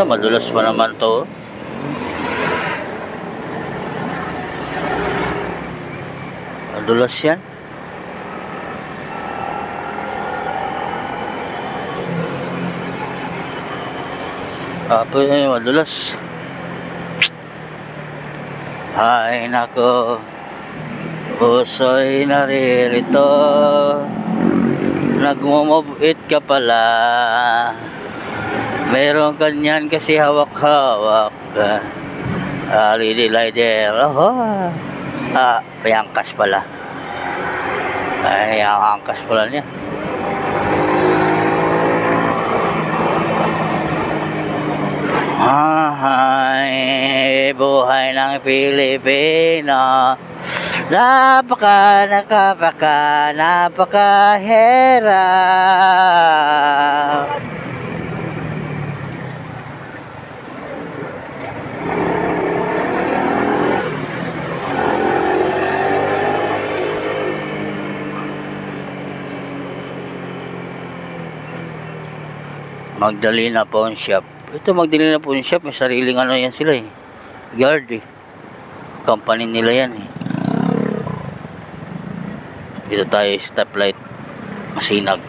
Ah, madulas pa naman to. Madulas yan. Apo yun, madulas. Ay, nako. Puso'y naririto. Nagmumubit ka pala. Meron kanyan kasi hawak-hawak. Ah, Lady Lider. Oh, ah, payangkas pala. Ay, ang angkas pala niya. Ay, buhay ng Pilipino. Napaka, nakapaka, napakahirap. Magdalena Pawn Shop. Ito Magdalena Pawn Shop, may sariling ano yan sila eh. Guard eh. Company nila yan eh. Dito tayo stoplight. Masinag.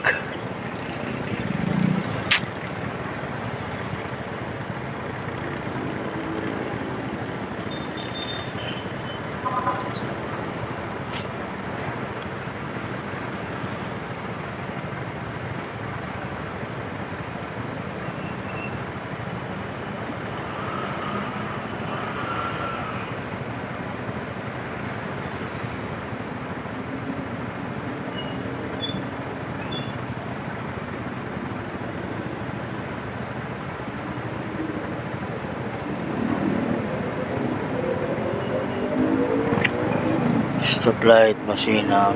Stoplight, masinag.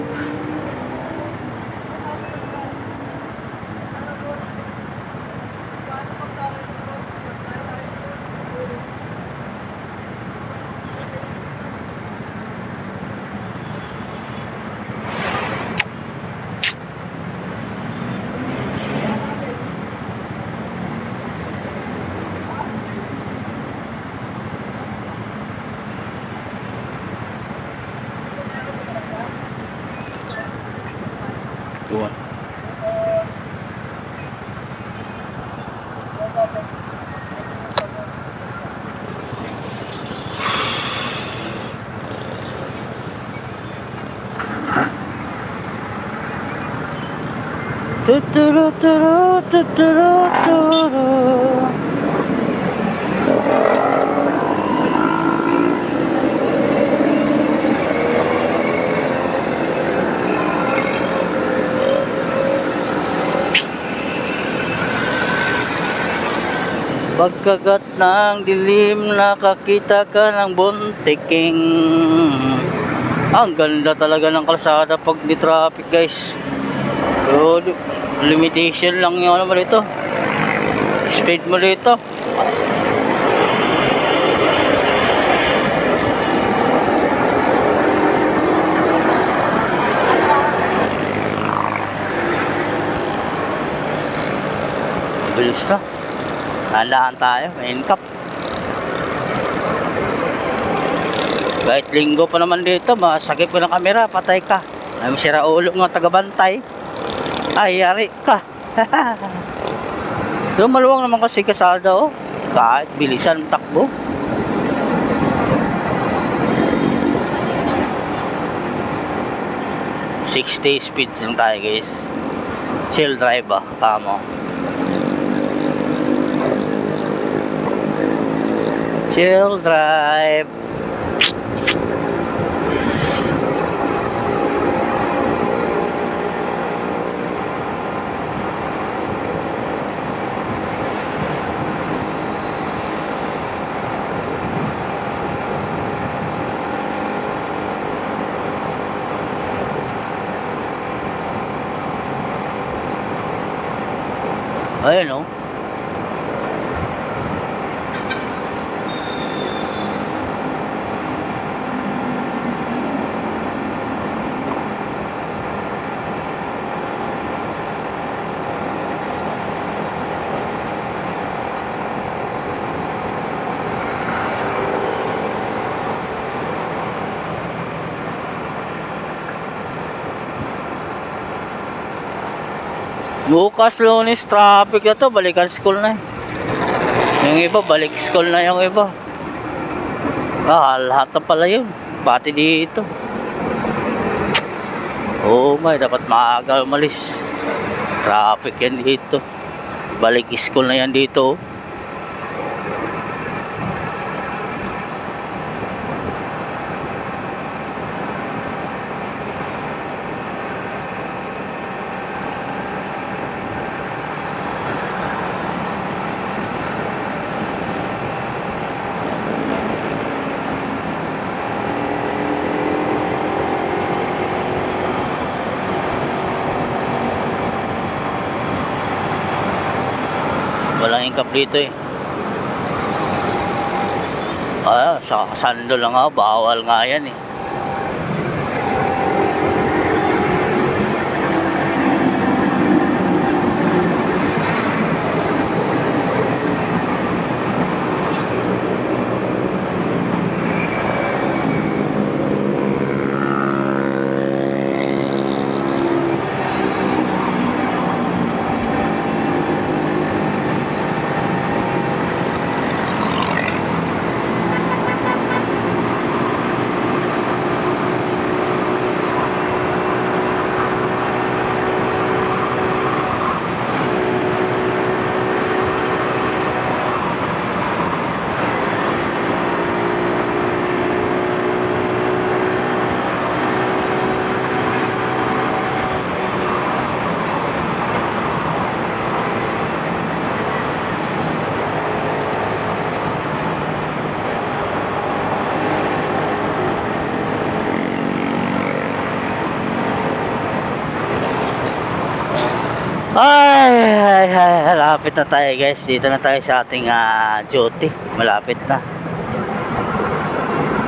Tuturu turu tuturu turu. Pagkagat ng dilim, nakakita ka ng buntiking. Ang ganda talaga ng kalsada pag di traffic guys. Di- limitation lang yung ano mo dito. Speed mo dito. Bilis na. Handaan tayo, main cup. Kahit linggo pa naman dito, masagip ko ng kamera, patay ka. Ay, sira ulo ng tagabantay. Ay, yari ka. Maluwang naman kasi kasada, oh. Kahit bilisan takbo. Sixty speed lang tayo guys. Chill drive ah, kamo. Chill drive. Ayun oh. Bukas lunes traffic na to, balikan school na eh. Yung iba, balik school na yung iba. Ah, lahat na pala yun. Pati dito. Oh my, dapat maaga umalis. Traffic yan dito. Balik school na yan dito. oh. Ingkap dito eh. Ah, sa sando lang ako, bawal nga yan eh. Ay, ay, ay, malapit na tayo guys. Dito na tayo sa ating ah, duty. Malapit na.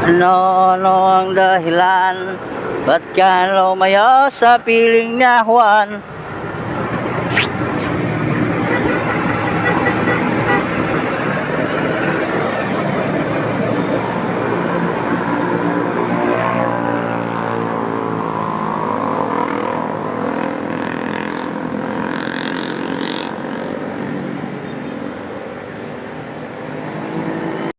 Ano, ano ang dahilan? Ba't ka lumayo sa piling niya, Juan?